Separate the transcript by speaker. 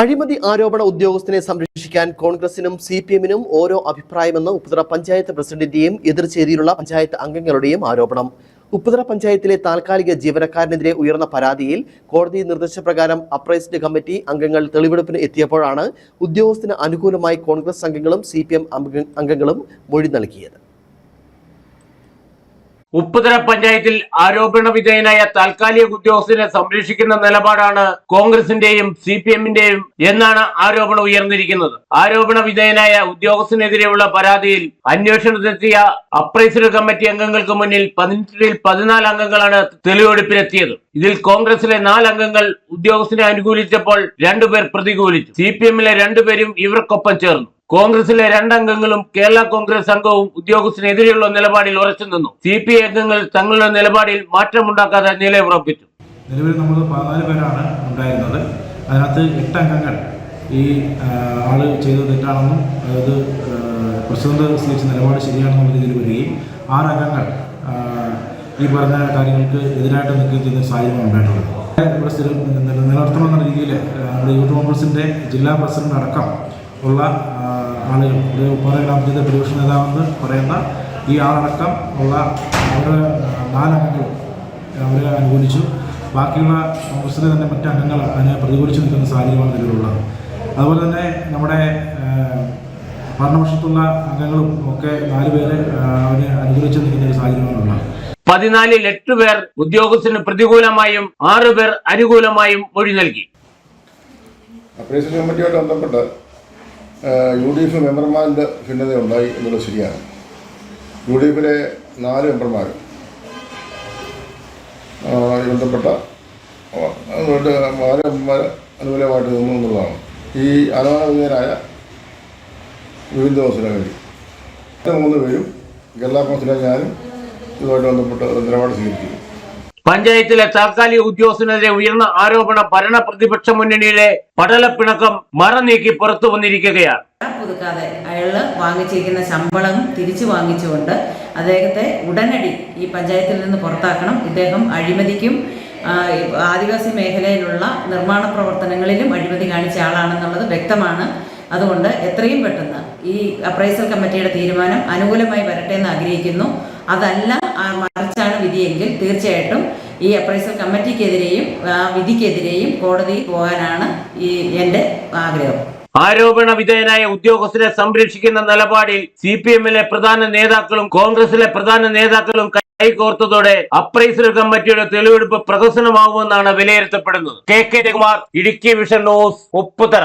Speaker 1: അഴിമതി ആരോപണ ഉദ്യോഗസ്ഥനെ സംരക്ഷിക്കാൻ കോൺഗ്രസിനും സി പി എമ്മിനും ഓരോ അഭിപ്രായമെന്ന് ഉപ്പുതറ പഞ്ചായത്ത് പ്രസിഡന്റിന്റെയും എതിർചേരിയിലുള്ള പഞ്ചായത്ത് അംഗങ്ങളുടെയും ആരോപണം. ഉപ്പുതറ പഞ്ചായത്തിലെ താൽക്കാലിക ജീവനക്കാരനെതിരെ ഉയർന്ന പരാതിയിൽ കോടതി നിർദ്ദേശപ്രകാരം അപ്രൈസ്ഡ് കമ്മിറ്റി അംഗങ്ങൾ തെളിവെടുപ്പിന് എത്തിയപ്പോഴാണ് ഉദ്യോഗസ്ഥന് അനുകൂലമായി കോൺഗ്രസ് അംഗങ്ങളും സി അംഗങ്ങളും മൊഴി നൽകിയത്.
Speaker 2: ഉപ്പുതറ പഞ്ചായത്തിൽ ആരോപണ വിധേയനായ താൽക്കാലിക ഉദ്യോഗസ്ഥനെ സംരക്ഷിക്കുന്ന നിലപാടാണ് കോൺഗ്രസിന്റെയും സി പി എമ്മിന്റെയും എന്നാണ് ആരോപണം ഉയർന്നിരിക്കുന്നത്. ആരോപണ വിധേയനായ ഉദ്യോഗസ്ഥനെതിരെയുള്ള പരാതിയിൽ അന്വേഷണത്തിനെത്തിയ അപ്രൈസർ കമ്മിറ്റി അംഗങ്ങൾക്ക് മുന്നിൽ പതിനെട്ടിൽ പതിനാല് അംഗങ്ങളാണ് തെളിവെടുപ്പിലെത്തിയത്. ഇതിൽ കോൺഗ്രസിലെ നാല് അംഗങ്ങൾ ഉദ്യോഗസ്ഥനെ അനുകൂലിച്ചപ്പോൾ രണ്ടുപേർ പ്രതികൂലിച്ചു. സി പി എമ്മിലെ രണ്ടുപേരും ഇവർക്കൊപ്പം ചേർന്നു. കോൺഗ്രസിലെ രണ്ടംഗങ്ങളും കേരള കോൺഗ്രസ് അംഗവും ഉദ്യോഗസ്ഥനെതിരെയുള്ള നിലപാടിൽ ഉറച്ചു നിന്നു. സി പി ഐ അംഗങ്ങൾ തങ്ങളുടെ നിലപാടിൽ മാറ്റമുണ്ടാക്കാതെ നിലയുറപ്പിച്ചു.
Speaker 3: നിലവിൽ നമ്മൾ പതിനാല് പേരാണ് ഉണ്ടായിരുന്നത്. അതിനകത്ത് എട്ട് അംഗങ്ങൾ ഈ ആൾ ചെയ്തത് തെറ്റാണെന്നും അതായത് പ്രസിഡന്റ് സ്വീകരിച്ച നിലപാട് ശരിയാണെന്നുള്ള രീതിയിൽ വരികയും ആറ് അംഗങ്ങൾ ഈ പറഞ്ഞ കാര്യങ്ങൾക്ക് എതിരായിട്ട് നിൽക്കുകയും ചെയ്യുന്ന സാഹചര്യം ഉണ്ടായിട്ടുള്ളത് ഇവിടെ സ്ഥിരം നിലനിർത്തണമെന്ന രീതിയിൽ നമ്മുടെ യൂത്ത് കോൺഗ്രസിന്റെ ജില്ലാ പ്രസിഡന്റ് അടക്കം ഉള്ള ആളുകൾ. ഒരു ഉപ്പാറ ഗ്രാമപഞ്ചായത്ത് പ്രതിപക്ഷ നേതാവെന്ന് പറയുന്ന ഈ ആളടക്കം ഉള്ള അവരുടെ നാലംഗങ്ങളും അവരെ അനുകൂലിച്ചു. ബാക്കിയുള്ള കോൺഗ്രസിലെ തന്നെ മറ്റ് അംഗങ്ങൾ അതിനെ പ്രതികൂലിച്ച് നിൽക്കുന്ന സാഹചര്യമാണ് നിലവിലുള്ളത്. അതുപോലെ തന്നെ നമ്മുടെ ഭരണപക്ഷത്തുള്ള അംഗങ്ങളും ഒക്കെ നാല് പേര് ആ, അവരെ അനുകൂലിച്ച് നിൽക്കുന്ന ഒരു സാഹചര്യമാണുള്ളത്
Speaker 2: പതിനാലിൽ എട്ട് പേർ ഉദ്യോഗസ്ഥന് പ്രതികൂലമായും ആറു പേർ അനുകൂലമായും മൊഴി നൽകി.
Speaker 4: അപ്രൈസൽ കമ്മിറ്റിയുമായിട്ട് ബന്ധപ്പെട്ട് യു ഡി എഫ് മെമ്പർമാരുടെ ഭിന്നത ഉണ്ടായി എന്നുള്ളത് ശരിയാണ്. യു ഡി എഫിലെ നാല് മെമ്പർമാർ ബന്ധപ്പെട്ട നാല് മെമ്പർമാർ അനുകൂലമായിട്ട് നിന്നു എന്നുള്ളതാണ്. ഈ അനുമാനവിധേയരായ വിവിധ മറ്റ് മൂന്ന് പേരും കേരള കൗൺസിലർ ഞാനും ഇതുമായിട്ട് ബന്ധപ്പെട്ട് നിലപാട് സ്വീകരിക്കുന്നു.
Speaker 2: പഞ്ചായത്തിലെ താൽക്കാലിക ഉദ്യോഗസ്ഥനെതിരെ ഉയർന്ന ആരോപണ ഭരണ പ്രതിപക്ഷ മുന്നണിയിലെ പടലപ്പിണക്കം മറനീക്കി പുറത്തു വന്നിരിക്കുകയാണ്.
Speaker 5: പുതുക്കാതെ അയാൾ വാങ്ങിച്ചിരിക്കുന്ന ശമ്പളം തിരിച്ചു വാങ്ങിച്ചുകൊണ്ട് അദ്ദേഹത്തെ ഉടനടി ഈ പഞ്ചായത്തിൽ നിന്ന് പുറത്താക്കണം. ഇദ്ദേഹം അഴിമതിക്കും ആദിവാസി മേഖലയിലുള്ള നിർമ്മാണ പ്രവർത്തനങ്ങളിലും അഴിമതി കാണിച്ച ആളാണെന്നുള്ളത് വ്യക്തമാണ്. അതുകൊണ്ട് എത്രയും പെട്ടെന്ന് ഈ അപ്രൈസൽ കമ്മിറ്റിയുടെ തീരുമാനം അനുകൂലമായി വരട്ടെ എന്ന് ആഗ്രഹിക്കുന്നു. അതല്ല മറിച്ചാണ് വിധിയെങ്കിൽ തീർച്ചയായിട്ടും ഈ അപ്രൈസൽ കമ്മിറ്റിക്കെതിരെയും ആ വിധിക്കെതിരെയും കോടതിയിൽ പോകാനാണ് ഈ എന്റെ ആഗ്രഹം.
Speaker 2: ആരോപണ വിധേയനായ ഉദ്യോഗസ്ഥരെ സംരക്ഷിക്കുന്ന നിലപാടിൽ സി പി എമ്മിലെ പ്രധാന നേതാക്കളും കോൺഗ്രസിലെ പ്രധാന നേതാക്കളും കൈകോർത്തതോടെ അപ്രൈസൽ കമ്മിറ്റിയുടെ തെളിവെടുപ്പ് പ്രദർശനമാകുമെന്നാണ് വിലയിരുത്തപ്പെടുന്നത്. K K Raghumar Idukki vision news Upputhara.